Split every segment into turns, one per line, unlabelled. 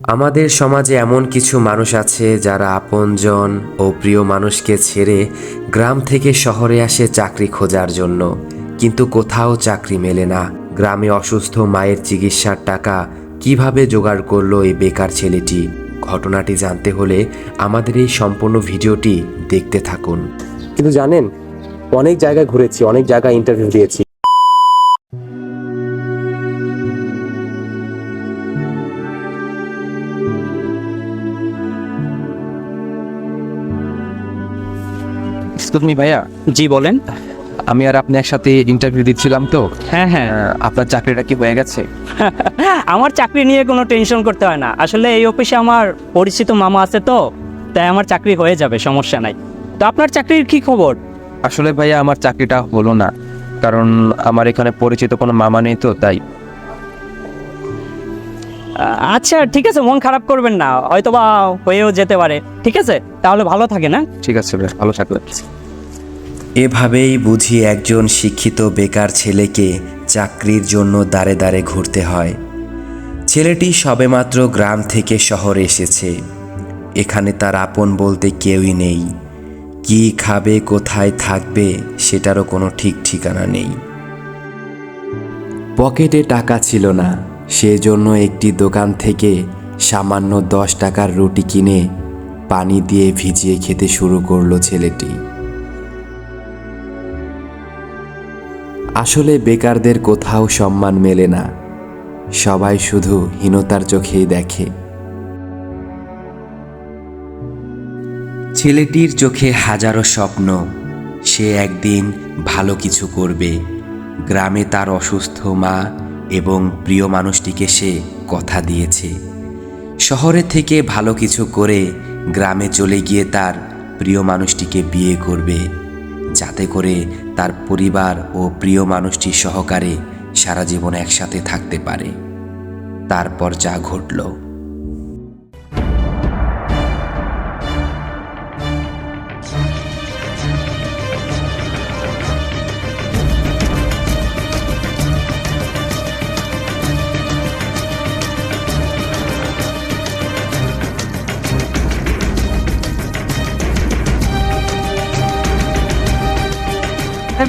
আমাদের সমাজে এমন কিছু মানুষ আছে যারা আপনজন ও প্রিয় মানুষকে ছেড়ে গ্রাম থেকে শহরে আসে চাকরি খোঁজার জন্য। কিন্তু কোথাও চাকরি মেলে না। গ্রামে অসুস্থ মায়ের চিকিৎসার টাকা কীভাবে জোগাড় করল এই বেকার ছেলেটি? ঘটনাটি জানতে হলে আমাদের এই সম্পূর্ণ ভিডিওটি দেখতে থাকুন।
কিন্তু জানেন, অনেক জায়গায় ঘুরেছি, অনেক জায়গায় ইন্টারভিউ দিয়েছি। এক্সকিউজ মি ভাইয়া।
জি বলেন।
আমি আর আপনি একসাথে ইন্টারভিউ দিচ্ছিলাম তো।
হ্যাঁ হ্যাঁ।
আপনার চাকরিটা কি হয়ে গেছে?
আমার চাকরি নিয়ে কোনো টেনশন করতে হয় না। আসলে এই অফিসে আমার পরিচিত মামা আছে তো তাই আমার চাকরি হয়ে যাবে সমস্যা নাই। তো আপনার চাকরির কি খবর?
আসলে ভাইয়া আমার চাকরিটা হলো না। কারণ আমার এখানে পরিচিত কোনো মামা নেই তো তাই।
আচ্ছা ঠিক আছে মন খারাপ করবেন না। হয়তো বা হয়েও যেতে পারে। ঠিক আছে? তাহলে ভালো থাকে না
ঠিক আছে ভালো থাকবেন।
এভাবেই বুঝি একজন শিক্ষিত বেকার ছেলেকে চাকরির জন্য দাঁড়ে দাঁড়ে ঘুরতে হয়। ছেলেটি সবেমাত্র গ্রাম থেকে শহরে এসেছে। এখানে তার আপন বলতে কেউই নেই। কি খাবে, কোথায় থাকবে, সেটারও কোনো ঠিক ঠিকানা নেই। পকেটে টাকা ছিল না। সেজন্য একটি দোকান থেকে সামান্য দশ টাকার রুটি কিনে পানি দিয়ে ভিজিয়ে খেতে শুরু করল ছেলেটি। আসলে বেকারদের কোথাও সম্মান মেলে না। সবাই শুধু হীনতার চোখেই দেখে। ছেলেটির চোখে হাজারো স্বপ্ন। সে একদিন ভালো কিছু করবে। গ্রামে তার অসুস্থ মা এবং প্রিয় মানুষটিকে সে কথা দিয়েছে। শহরে থেকে ভালো কিছু করে গ্রামে চলে গিয়ে তার প্রিয় মানুষটিকে বিয়ে করবে। যাতে করে তার পরিবার ও প্রিয় মানুষটি সহকারে সারা জীবন একসাথে থাকতে পারে। তারপর যা ঘটল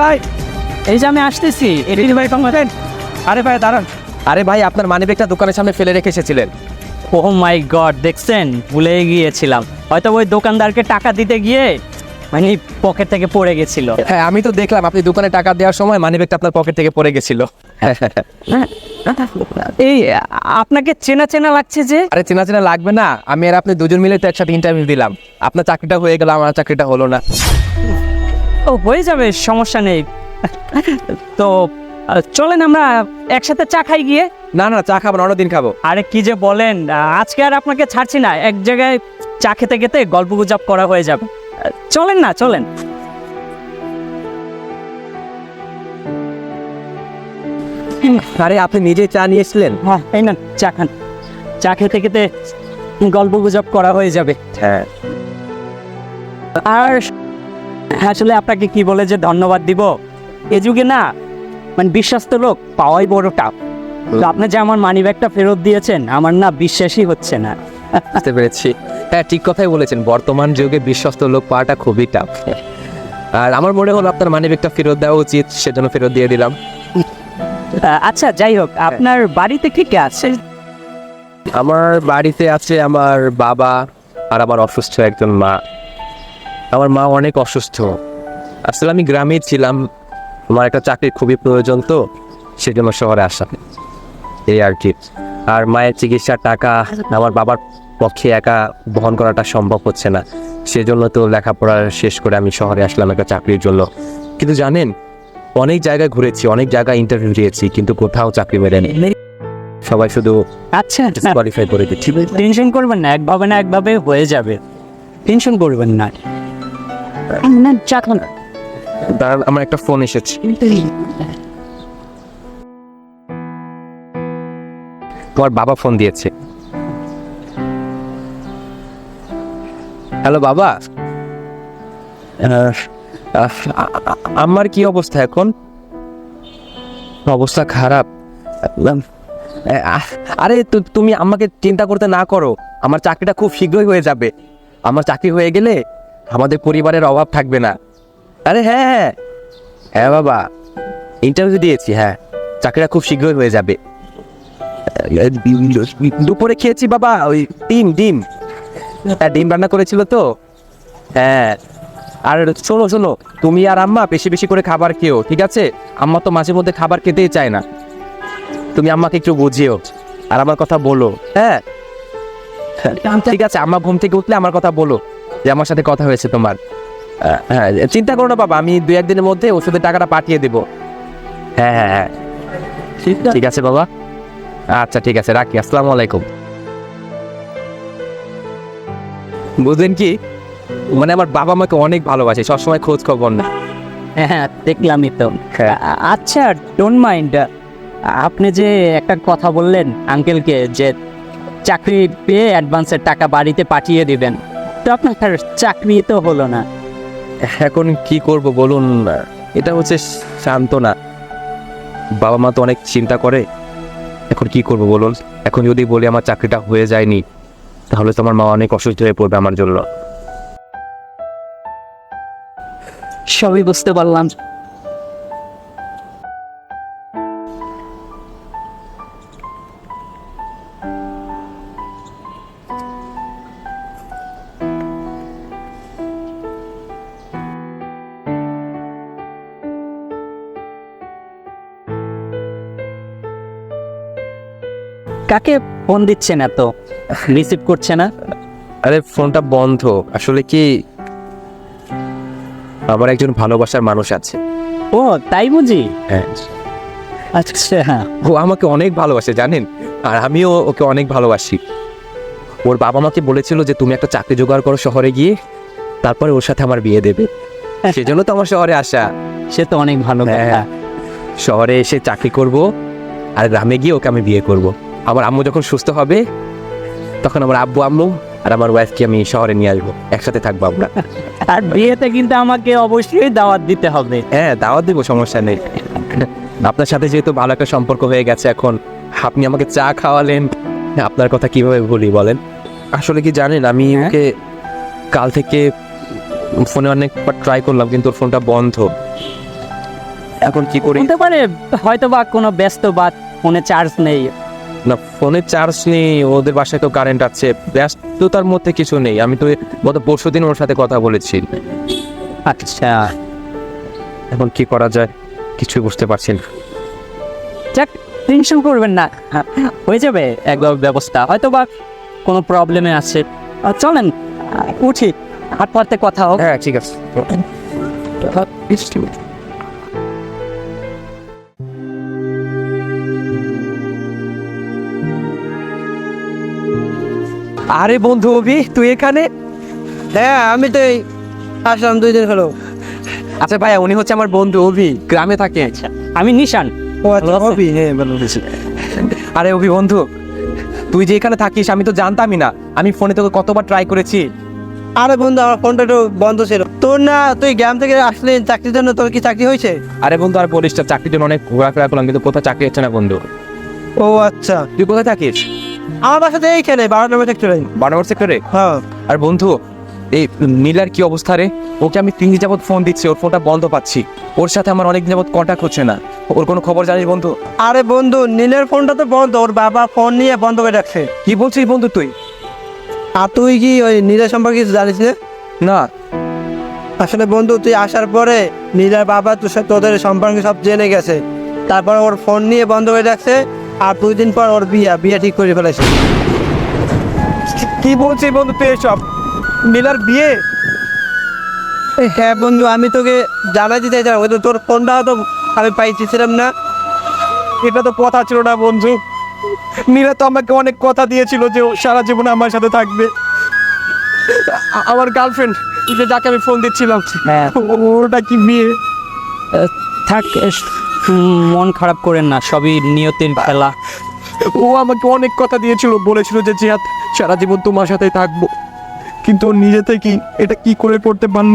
ভাই এই যে আমি আসতেছি এটি ভাই কমাতেন আরে ভাই দাঁড়ান।
আরে ভাই আপনার মানিব্যাগটা দোকানের সামনে ফেলে রেখে এসেছিলেন।
ও মাই গড দেখছেন? ভুলে গিয়েছিলাম। হয়তো ওই দোকানদারকে টাকা দিতে গিয়ে মানে পকেট থেকে পড়ে গেছিল।
হ্যাঁ আমি তো দেখলাম আপনি দোকানে টাকা দেওয়ার সময় মানিব্যাগটা আপনার পকেট থেকে পড়ে গেছিল।
এই আপনাকে চেনা চেনা লাগছে যে?
আরে চেনা চেনা লাগবে না। আমি আর আপনি দুজন মিলে তো একসাথে ইন্টারভিউ দিলাম। আপনার চাকরিটা হয়ে গেল আমার চাকরিটা হলো না।
ও হয়ে যাবে সমস্যা নেই। তো চলেন আমরা একসাথে চা খাই গিয়ে।
না না চা খাব না অন্যদিন খাব।
আরে কি যে বলেন আজকে আর আপনাকে ছাড়ছি না। এক জায়গায় চা খেতে খেতে গল্প গুজব করা হয়ে যাবে। চলেন না চলেন।
আরে আপনি নিজে চা নিয়েছিলেন
হ্যাঁ এই না চা খান। চা খেতে খেতে গল্প গুজব করা হয়ে যাবে।
হ্যাঁ।
আর আসলে আপনাকে কি বলে যে ধন্যবাদ দিব? এ যুগে না মানে বিশ্বস্ত লোক পাওয়াই বড় তো আপনি যে আমার মানি ব্যাগটা ফেরত দিয়েছেন আমার না বিশ্বাসই হচ্ছে না।
বুঝতে পেরেছি। হ্যাঁ ঠিক কথাই বলেছেন বর্তমান যুগে বিশ্বস্ত লোক পাওয়াটা খুবই টাফ। আর আমার মনে হলো আপনার মানিব্যাগটা ফেরত দেওয়া উচিত সেজন্য ফেরত দিয়ে দিলাম।
আচ্ছা যাই হোক আপনার বাড়িতে কে কে আছে?
আমার বাড়িতে আছে আমার বাবা আর আমার অসুস্থ একজন মা। আমার মা অনেক অসুস্থ। আসলে আমি গ্রামেই ছিলাম। আমার একটা চাকরির খুবই প্রয়োজন তো সেজন্য শহরে আসা। এই আর কি। আর মায়ের চিকিৎসার টাকা আমার বাবার পক্ষে একা বহন করাটা সম্ভব হচ্ছে না। সেজন্য তো লেখাপড়া শেষ করে আমি শহরে আসলাম একটা চাকরির জন্য। কিন্তু জানেন অনেক জায়গায় ঘুরেছি অনেক জায়গায় ইন্টারভিউ দিয়েছি কিন্তু কোথাও চাকরি মেলেনি। সবাই শুধু
আচ্ছা
কোয়ালিফাই করে দিচ্ছি।
টেনশন করবেন না একভাবে না একভাবে হয়ে যাবে। টেনশন করবেন না। না
দাঁড়ান আমার একটা ফোন এসেছে। তোমার বাবা ফোন দিয়েছে। হ্যালো বাবা? আমার কি অবস্থা এখন? অবস্থা খারাপ। আরে তুমি আমাকে চিন্তা করতে না করো। আমার চাকরিটা খুব শীঘ্রই হয়ে যাবে। আমার চাকরি হয়ে গেলে আমাদের পরিবারের অভাব থাকবে না। আরে হ্যাঁ হ্যাঁ। হ্যাঁ বাবা ইন্টারভিউ দিয়েছি হ্যাঁ। চাকরিটা খুব শীঘ্রই হয়ে যাবে। দুপুরে খেয়েছি বাবা, ওই ডিম ডিম। হ্যাঁ ডিম রান্না করেছিল তো। হ্যাঁ। আর শোনো শোনো, তুমি আর আম্মা বেশি বেশি করে খাবার খেও, ঠিক আছে? আম্মা তো মাঝে মধ্যে খাবার খেতেই চায় না। তুমি আম্মাকে একটু বুঝিও, আর আমার কথা বলো। হ্যাঁ। ঠিক আছে, আম্মা ঘুম থেকে উঠলে আমার কথা বলো। যে আমার সাথে কথা হয়েছে তোমার। হ্যাঁ চিন্তা করো না বাবা আমি দু একদিনের মধ্যে ওষুধের টাকাটা পাঠিয়ে দেবো। হ্যাঁ হ্যাঁ হ্যাঁ। ঠিক আছে। বাবা। আচ্ছা ঠিক আছে রাখি আসসালামু আলাইকুম। বুঝলেন কি? মানে আমার বাবা আমাকে অনেক ভালোবাসে সবসময় খোঁজ খবর না
হ্যাঁ দেখলামই তো।
হ্যাঁ।
আচ্ছা ডোন্ট মাইন্ড আপনি যে একটা কথা বললেন আঙ্কেলকে যে চাকরি পেয়ে অ্যাডভান্সের টাকা বাড়িতে পাঠিয়ে দিবেন। তো আপনার চাকরি তো হলো না।
এখন কি করব বলুন? এটা হচ্ছে সান্ত্বনা। বাবা মা তো অনেক চিন্তা করে। এখন কি করব বলুন? এখন যদি বলি আমার চাকরিটা হয়ে যায়নি তাহলে তো আমার মা অনেক অসুস্থ হয়ে পড়বে আমার জন্য।
সবই বুঝতে পারলাম। কাকে ফোন দিচ্ছেন এত? রিসিভ করছে না?
আরে ফোনটা বন্ধ। আসলে কি আমার একজন ভালোবাসার মানুষ আছে।
ও তাই বুঝি?
হ্যাঁ।
আচ্ছা হ্যাঁ।
ও আমাকে অনেক ভালোবাসে জানেন? আর আমিও ওকে অনেক ভালোবাসি। ওর বাবা আমাকে বলেছিল যে তুমি একটা চাকরি জোগাড় করো শহরে গিয়ে তারপরে ওর সাথে আমার বিয়ে দেবে। সেজন্য তো আমার শহরে আসা।
সে তো অনেক ভালো
হ্যাঁ। শহরে এসে চাকরি করব আর গ্রামে গিয়ে ওকে আমি বিয়ে করব। আমার আম্মু যখন সুস্থ হবে তখন আমার আব্বু আম্মু আর আমার ওয়াইফকে আমি শহরে নিয়ে আসব। একসাথে থাকব আমরা।
আর বিয়েতে কিন্তু আমাকে অবশ্যই দাওয়াত দিতে হবে।
হ্যাঁ দাওয়াত দেবো সমস্যা নেই। আপনার সাথে যেহেতু ভালো একটা সম্পর্ক হয়ে গেছে এখন আপনি আমাকে চা খাওয়ালেন। আপনার কথা কীভাবে বলি বলেন? আসলে কি জানেন আমি
হ্যাঁ?
ওকে কাল থেকে ফোনে অনেকবার ট্রাই করলাম কিন্তু ওর ফোনটা বন্ধ। এখন কি করি?
হতে পারে হয়তো বা কোনো ব্যস্ত বা ফোনে চার্জ নেই।
না ফোনে চার্জ নেই ওদের বাসায় তো কারেন্ট আছে ব্যস্ততার মধ্যে কিছু নেই। আমি তো গত পরশু দিন ওর সাথে কথা বলেছি।
আচ্ছা।
এখন কি করা যায় কিছুই বুঝতে পারছি না।
যাক টেনশন করবেন না। হয়ে যাবে একবার ব্যবস্থা। হয়তো বা কোনো প্রবলেমে আছে। চলেন উঠি। হাট পাতে কথা হোক।
হ্যাঁ ঠিক আছে। আরে বন্ধু অভি তুই এখানে?
হ্যাঁ আমি তো এই আসলাম দুই দিন হলো।
আচ্ছা ভাইয়া উনি হচ্ছে আমার বন্ধু অভি গ্রামে থাকে।
আচ্ছা আমি নিশান।
ও আচ্ছা হ্যাঁ ভালো
আরে অভি বন্ধু তুই যে এখানে থাকিস আমি তো জানতামই না। আমি ফোনে তোকে কতবার ট্রাই করেছি।
আরে বন্ধু আমার ফোনটা একটু বন্ধ ছিল। তোর না তুই গ্রাম থেকে আসলে চাকরির জন্য তোর কি চাকরি হয়েছে?
আরে বন্ধু আর বলিস চাকরির জন্য অনেক ঘোরাফেরা করলাম কিন্তু কোথাও চাকরি হচ্ছে না বন্ধু।
ও আচ্ছা।
তুই কোথায় থাকিস?
আমার বাসা বাসাতে এইখানে বারো নম্বর সেক্টরে
বারো নম্বর সেক্টরে
হ্যাঁ।
আর বন্ধু এই নীলার কি অবস্থা রে? ওকে আমি তিন দিন যাবত ফোন দিচ্ছি ওর ফোনটা বন্ধ পাচ্ছি। ওর সাথে আমার অনেক দিন যাবত কন্ট্যাক্ট হচ্ছে না। ওর কোনো খবর জানিস বন্ধু?
আরে বন্ধু নীলের ফোনটা তো বন্ধ ওর বাবা ফোন নিয়ে বন্ধ করে রাখছে।
কি বলছিস বন্ধু তুই?
আর তুই কি ওই নীলের সম্পর্কে কিছু জানিস না?
না।
আসলে বন্ধু তুই আসার পরে নীলার বাবা তোর সাথে তোদের সম্পর্কে সব জেনে গেছে। তারপর ওর ফোন নিয়ে বন্ধ করে রাখছে। আর দুই দিন পর ওর বিয়া বিয়া ঠিক করে ফেলেছে।
কি বলছিস বন্ধু তুই এসব? নীলার বিয়ে?
হ্যাঁ বন্ধু আমি তোকে জানাই দিতে চাই ওই তো তোর ফোনটাও তো আমি পাইছিলাম না।
এটা তো কথা ছিল না বন্ধু। নীলা তো আমাকে অনেক কথা দিয়েছিল যে ও সারা জীবন আমার সাথে থাকবে। আমার গার্লফ্রেন্ড যে যাকে আমি ফোন দিচ্ছিলাম
হ্যাঁ।
ওটা কি বিয়ে?
থাক মন খারাপ করেন না, সবই নিয়তের খেলা।
ও আমাকে অনেক কথা দিয়েছিল, বলেছিল যে জিহাদ, সারা জীবন তোমার সাথে থাকব। কিন্তু ওর নিজে থেকেই এটা কি করে করতে পারল?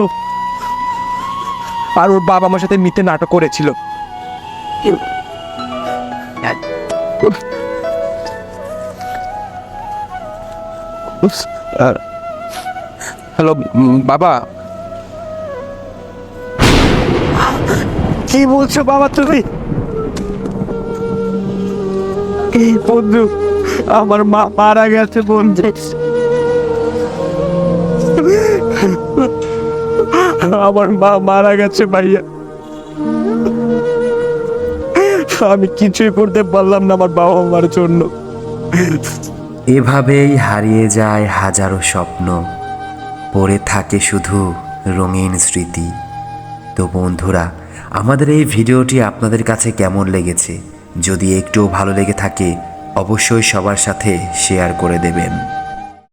আর ওর বাবা আমার সাথে মিথ্যে নাটক করেছিল।
হ্যালো বাবা
কি বলছো বাবা তুমি? এই বন্ধু? আমার মা মারা গেছে বন্ধু। আমার মা মারা গেছে ভাইয়া। আমি কিছুই করতে পারলাম না আমার বাবা মার জন্য।
এভাবেই হারিয়ে যায় হাজারো স্বপ্ন। পড়ে থাকে শুধু রঙিন স্মৃতি। তো বন্ধুরা আমাদের এই ভিডিওটি আপনাদের কাছে কেমন লেগেছে? যদি একটুও ভালো লেগে থাকে, অবশ্যই সবার সাথে শেয়ার করে দেবেন।